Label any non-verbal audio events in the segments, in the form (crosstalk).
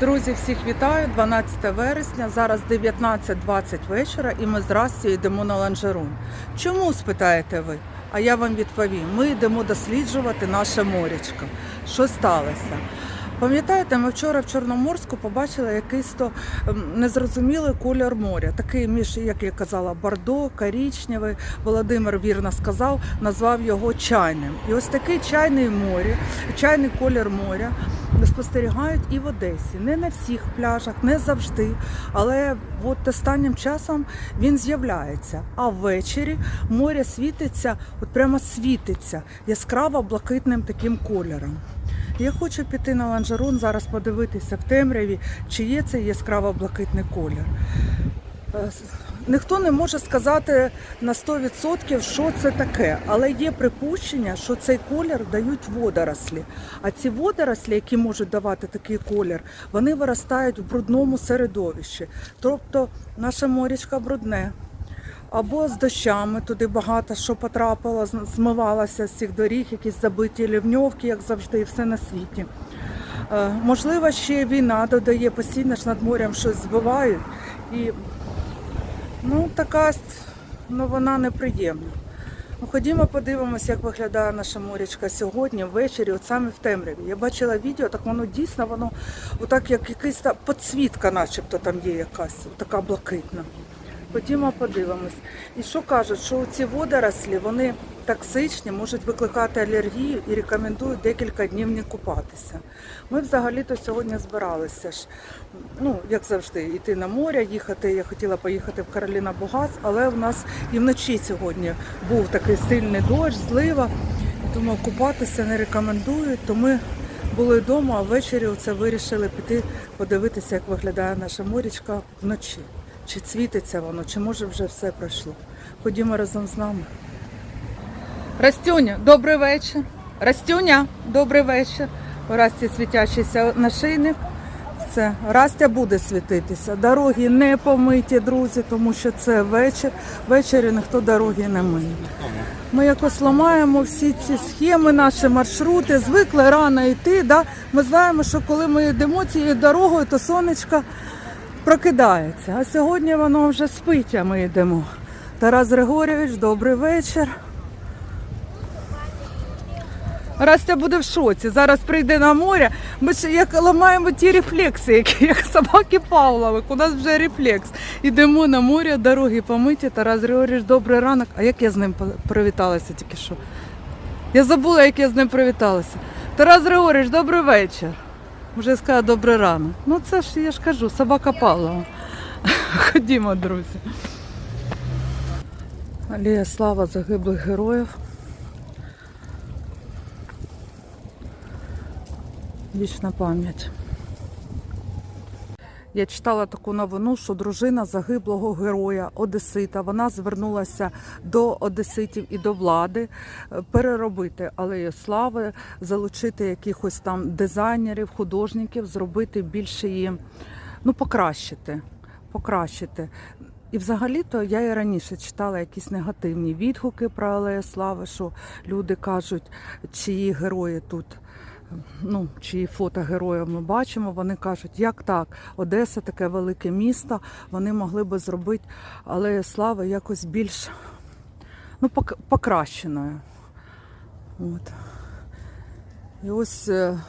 Друзі, всіх вітаю! 12 вересня, зараз 19.20 вечора, і ми з Расті йдемо на ланжерун. Чому спитаєте ви? А я вам відповім: ми йдемо досліджувати наше морячко. Що сталося? Пам'ятаєте, ми вчора в Чорноморську побачили якийсь то ем, незрозумілий колір моря. Такий між, як я казала, бордо, коричневий. Володимир вірно сказав, назвав його чайним. І ось такий чайний море, чайний колір моря спостерігають і в Одесі. Не на всіх пляжах, не завжди. Але от останнім часом він з'являється. А ввечері море світиться, от прямо світиться яскраво блакитним таким кольором. Я хочу піти на ланжерон, зараз подивитися в темряві, чи є цей яскраво блакитний колір. Е, Ніхто не може сказати на 100% що це таке, але є припущення, що цей колір дають водорослі. А ці водорослі, які можуть давати такий колір, вони виростають в брудному середовищі. Тобто наша морічка брудне. Або з дощами туди багато що потрапило, змивалося з цих доріг, якісь забиті лівньовки, як завжди, все на світі. Е, Можливо, ще війна додає постійно ж над морем щось збивають. І ну, така ну, вона неприємна. Ну, ходімо подивимося, як виглядає наша морячка сьогодні, ввечері, от саме в темряві. Я бачила відео, так воно дійсно, воно отак, як якась та підсвітка, начебто там є якась, така блакитна. Ходімо подивимось. І що кажуть, що ці водорослі вони токсичні, можуть викликати алергію і рекомендують декілька днів не купатися. Ми взагалі-то сьогодні збиралися ж, ну як завжди, йти на море, їхати. Я хотіла поїхати в Кароліна Бугас, але в нас і вночі сьогодні був такий сильний дощ, злива. Думаю, купатися не рекомендують, то ми були вдома, а ввечері оце вирішили піти подивитися, як виглядає наша морічка вночі. Чи світиться воно, чи може вже все пройшло. Ходімо разом з нами. Растюня, добрий вечір. Растюня, добрий вечір. У Расті світящийся нашийник. Це Растя буде світитися. Дороги не помиті, друзі, тому що це вечір. Ввечері ніхто дороги не миє. Ми якось ламаємо всі ці схеми, наші маршрути, звикли рано йти. Да? Ми знаємо, що коли ми йдемо цією дорогою, то сонечко прокидається. А сьогодні воно вже спить, а ми йдемо. Тарас Григорійович, добрий вечір. Растя буде в шоці. Зараз прийде на море. Ми ж як ламаємо ті рефлекси, які як собаки Павлових. У нас вже рефлекс. Ідемо на море, дороги помиті. Тарас Григорійович, добрий ранок. А як я з ним привіталася тільки що? Я забула, як я з ним привіталася. Тарас Григорійович, добрий вечір. Вже сказала добрий рано. Ну це ж я ж кажу, собака Павлова. (laughs) Ходімо, друзі. Алія слава загиблих героїв. Вічна пам'ять. Я читала таку новину, що дружина загиблого героя Одесита. Вона звернулася до одеситів і до влади е, переробити алею слави, залучити якихось там дизайнерів, художників, зробити більше її, ну покращити. покращити. І взагалі-то я і раніше читала якісь негативні відгуки про Алею Слави, що люди кажуть, чиї герої тут ну, чиї фото героїв ми бачимо, вони кажуть, як так, Одеса таке велике місто, вони могли би зробити алею слави якось більш ну, покращеною. От. І ось е,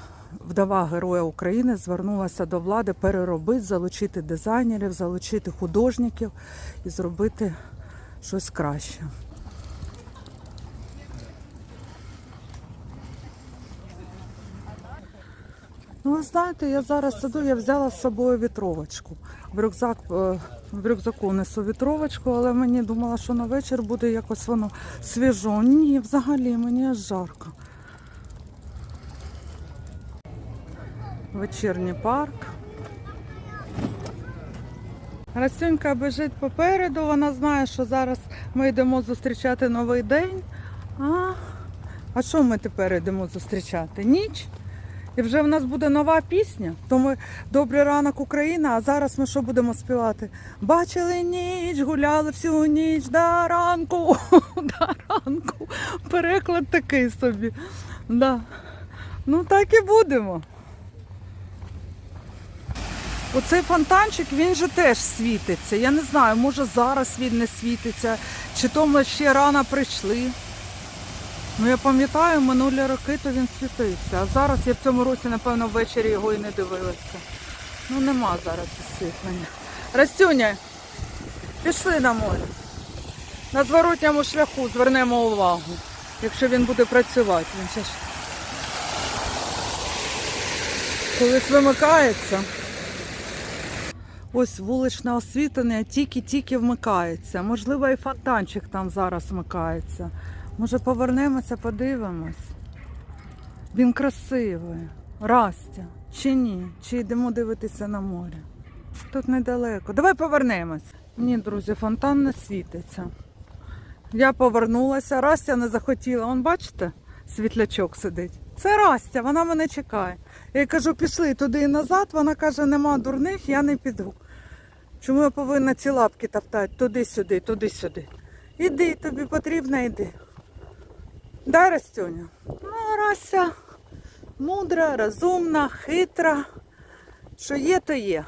вдова Героя України звернулася до влади переробити, залучити дизайнерів, залучити художників і зробити щось краще. Ну, ви знаєте, я зараз сиду, я взяла з собою вітровочку. В рюкзак е, в рюкзаку несу вітровочку, але мені думала, що на вечір буде якось воно свіжо. Ні, взагалі мені жарко. Вечірній парк. Расюнька біжить попереду, вона знає, що зараз ми йдемо зустрічати новий день. А, а що ми тепер йдемо зустрічати? Ніч? І вже в нас буде нова пісня. То ми добрий ранок Україна. А зараз ми що будемо співати? Бачили ніч, гуляли всю ніч до ранку. (laughs) До ранку. Переклад такий собі. Да. Ну так і будемо. Оцей фонтанчик, він же теж світиться. Я не знаю, може зараз він не світиться, чи то ми ще рано прийшли. Ну я пам'ятаю, минулі роки то він світився. А зараз я в цьому році, напевно, ввечері його і не дивилася. Ну нема зараз освітлення. Растюня, пішли на море. На зворотньому шляху звернемо увагу, якщо він буде працювати. Він ще ж колись вимикається. Ось вуличне освітлення тільки-тільки вмикається. Можливо, і фонтанчик там зараз вмикається. Може повернемося, подивимось. Він красивий. Растя. Чи ні? Чи йдемо дивитися на море? Тут недалеко. Давай повернемось. Ні, друзі, фонтан не світиться. Я повернулася, Растя не захотіла. Он бачите, світлячок сидить. Це Растя, вона мене чекає. Я їй кажу, пішли туди і назад. Вона каже, нема дурних, я не піду. Чому я повинна ці лапки топтати туди-сюди, туди-сюди. Іди, тобі потрібно, йди. Да, Растюня? Ну, Рася мудра, розумна, хитра. Що є, то є.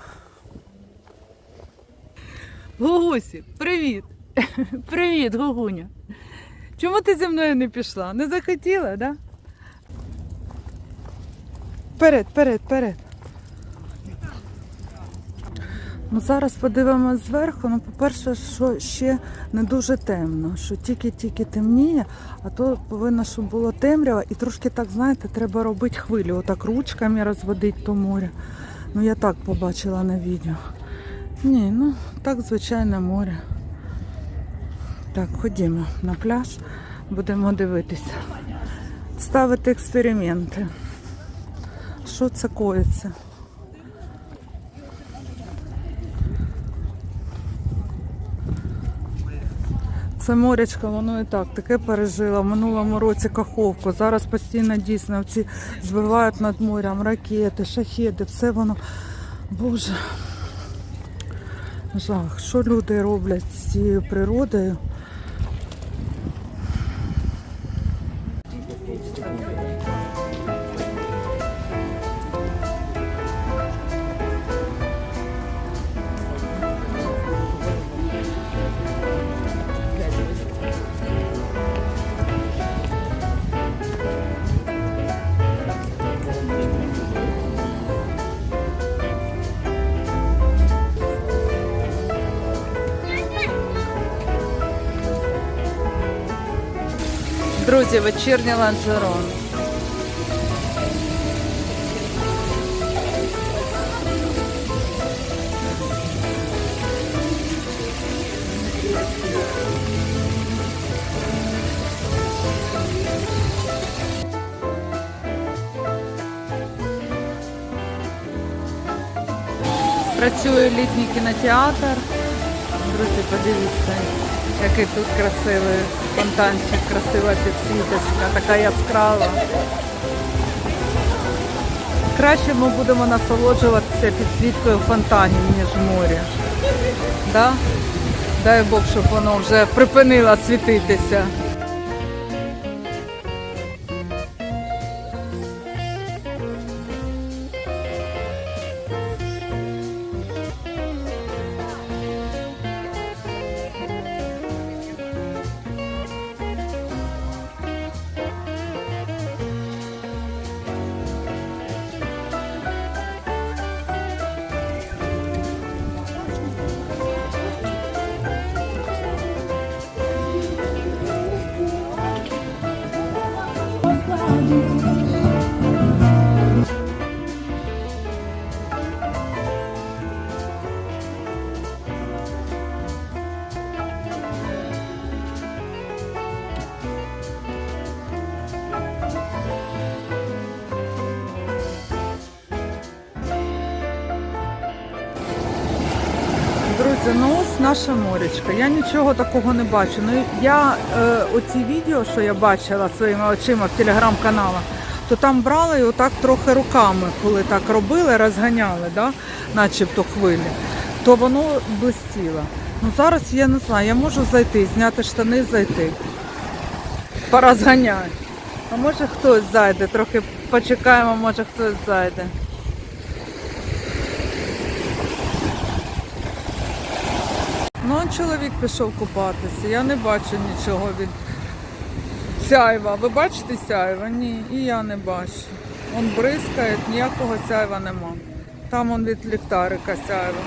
Гугусі, привіт. (laughs) Привіт, Гугуня. Чому ти зі мною не пішла? Не захотіла, да? Перед, перед, вперед. Ну, зараз подивимось зверху. Ну, по-перше, що ще не дуже темно, що тільки-тільки темніє, а то повинно, щоб було темрява. І трошки так, знаєте, треба робити хвилю. Отак ручками розводити то море. Ну, я так побачила на відео. Ні, ну так звичайне море. Так, ходімо на пляж, будемо дивитися. Ставити експерименти. Що це коїться? Це морячка, воно і так таке пережило. В минулому році каховку. Зараз постійно дійсно ці збивають над морем ракети, шахеди, все воно. Боже. Жах, що люди роблять з цією природою? Друзі, вечірній ланжерон. Працює літній кінотеатр. Друзі, подивіться, який тут красивий фонтанчик, красива підсвіточка, така яскрава. Краще ми будемо насолоджуватися підсвіткою фонтанів, ніж в морі. Да? Дай Бог, щоб воно вже припинило світитися. Ось наша морячка. Я нічого такого не бачу. Ну я е, оці відео, що я бачила своїми очима в телеграм-каналах, то там брали і отак трохи руками, коли так робили, розганяли, да? начебто хвилі, то воно блистіло. Ну зараз я не знаю, я можу зайти, зняти штани, зайти. Порозганяти. А може хтось зайде, трохи почекаємо, може хтось зайде. Он чоловік пішов купатися. Я не бачу нічого від сяйва. Ви бачите сяйва? Ні, і я не бачу. Он бризкає, ніякого сяйва нема. Там он від ліхтарика сяйва.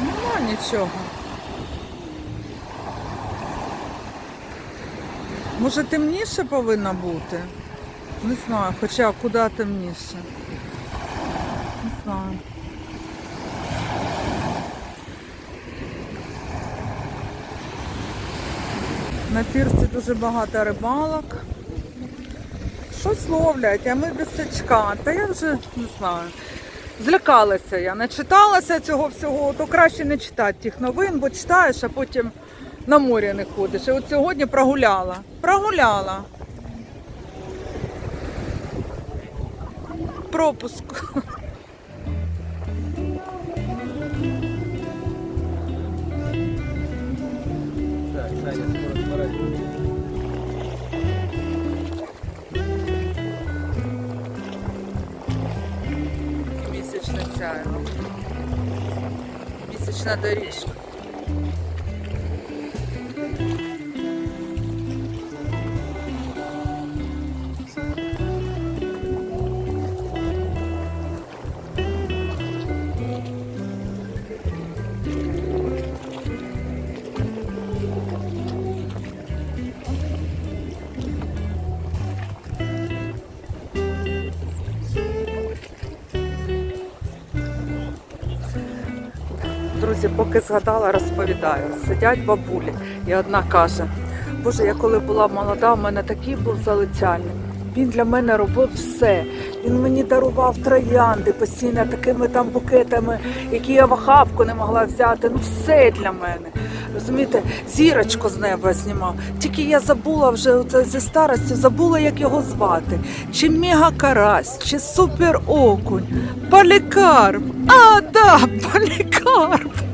Нема нічого. Може темніше повинно бути? Не знаю, хоча куди темніше. Не знаю. На пірці дуже багато рибалок. Щось ловлять, а ми без сачка. Та я вже не знаю. Злякалася я, не читалася цього всього, то краще не читати тих новин, бо читаєш, а потім на морі не ходиш. І от сьогодні прогуляла. Прогуляла. Пропуск. Так, Місячне сяйво. Місячна доріжка. Друзі, поки згадала, розповідаю. Сидять бабулі, і одна каже: Боже, я коли була молода, в мене такий був залицяльник. Він для мене робив все. Він мені дарував троянди постійно такими там букетами, які я в охапку не могла взяти. Ну все для мене. Розумієте, зірочку з неба знімав. Тільки я забула вже оце зі старості, забула, як його звати. Чи мегакарась, чи супер окунь, полікарп. А, да, (laughs) полікарп.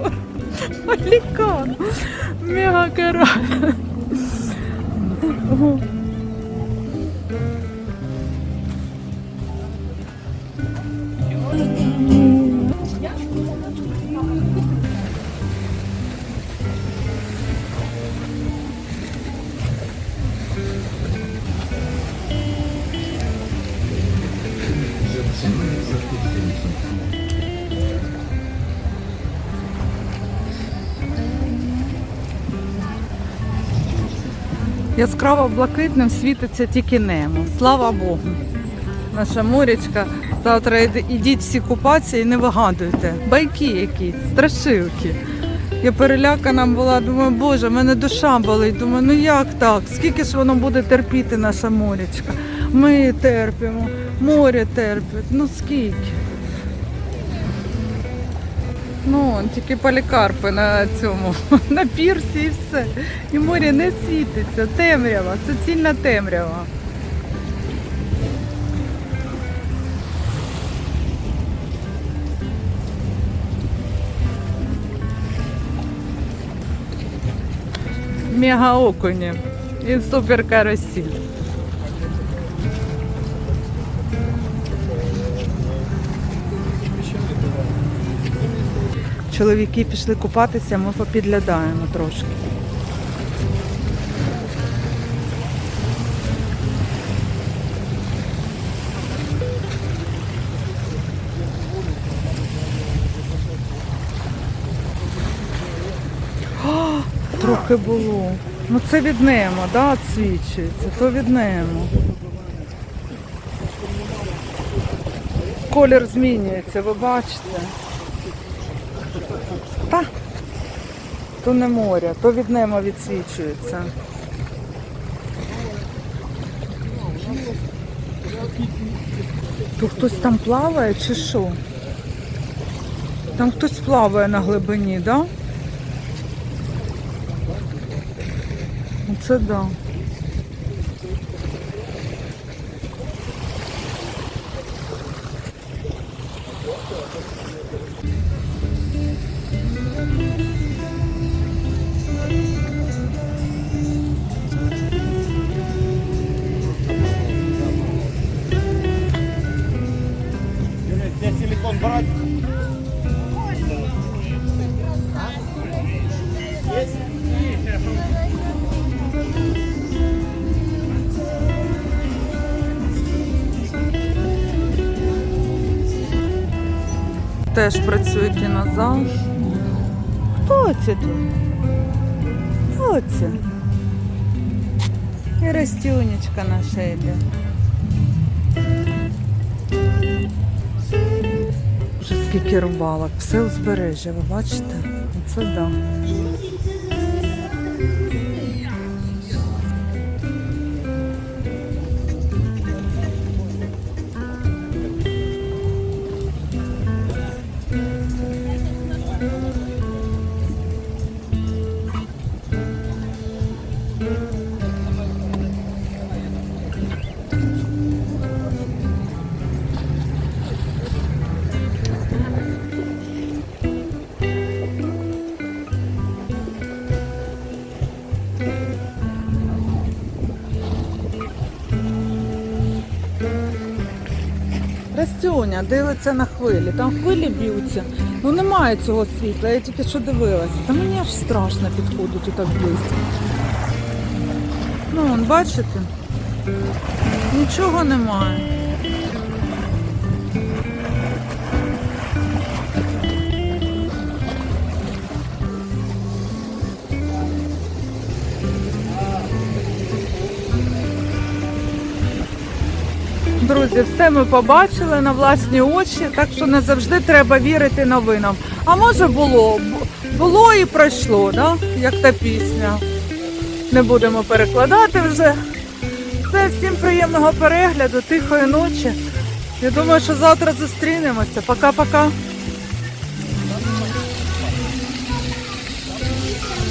Полікарп. Мегакарась. Яскраво блакитним світиться тільки небо. Слава Богу. Наша морячка. Завтра ідіть всі купатися і не вигадуйте. Байки якісь, страшилки. Я перелякана була, думаю, боже, мене душа болить. Думаю, ну як так? Скільки ж воно буде терпіти, наша морячка? Ми терпимо, море терпить. Ну скільки? Ну, тільки полікарпи на цьому, (laughs) на пірсі і все. І море не світиться, темрява, суцільна темрява. Мега окуні і супер карасі. Чоловіки пішли купатися, ми попідглядаємо трошки. Трохи було. Ну це від немо, да, відсвічується, то від немо. Колір змінюється, ви бачите. Та, то не море, то від нема відсвічується. То хтось там плаває чи що? Там хтось плаває на глибині, так? Да? Це да. Теж працює кінозал. Хто це тут? Хто це? І Растюнечка наша йде. Вже скільки рубалок, все узбережжя, ви бачите? Це да. Растюня дивиться на хвилі, там хвилі б'ються. Ну немає цього світла, я тільки що дивилася. Та мені аж страшно підходити так близько. Ну, вон, бачите? Нічого немає. Друзі, все ми побачили на власні очі, так що не завжди треба вірити новинам. А може було, було і пройшло, да? як та пісня. Не будемо перекладати вже. Все, всім приємного перегляду, тихої ночі. Я думаю, що завтра зустрінемося. Пока-пока.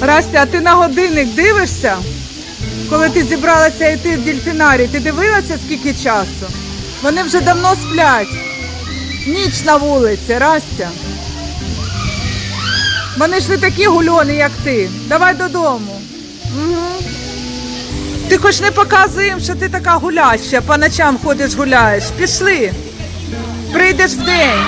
Растя, а ти на годинник дивишся? Коли ти зібралася йти в дельфінарій, ти дивилася скільки часу? Вони вже давно сплять. Ніч на вулиці, Растя. Вони ж не такі гульони, як ти. Давай додому. Угу. Ти хоч не показуй їм, що ти така гуляща, по ночам ходиш гуляєш. Пішли. Прийдеш в день.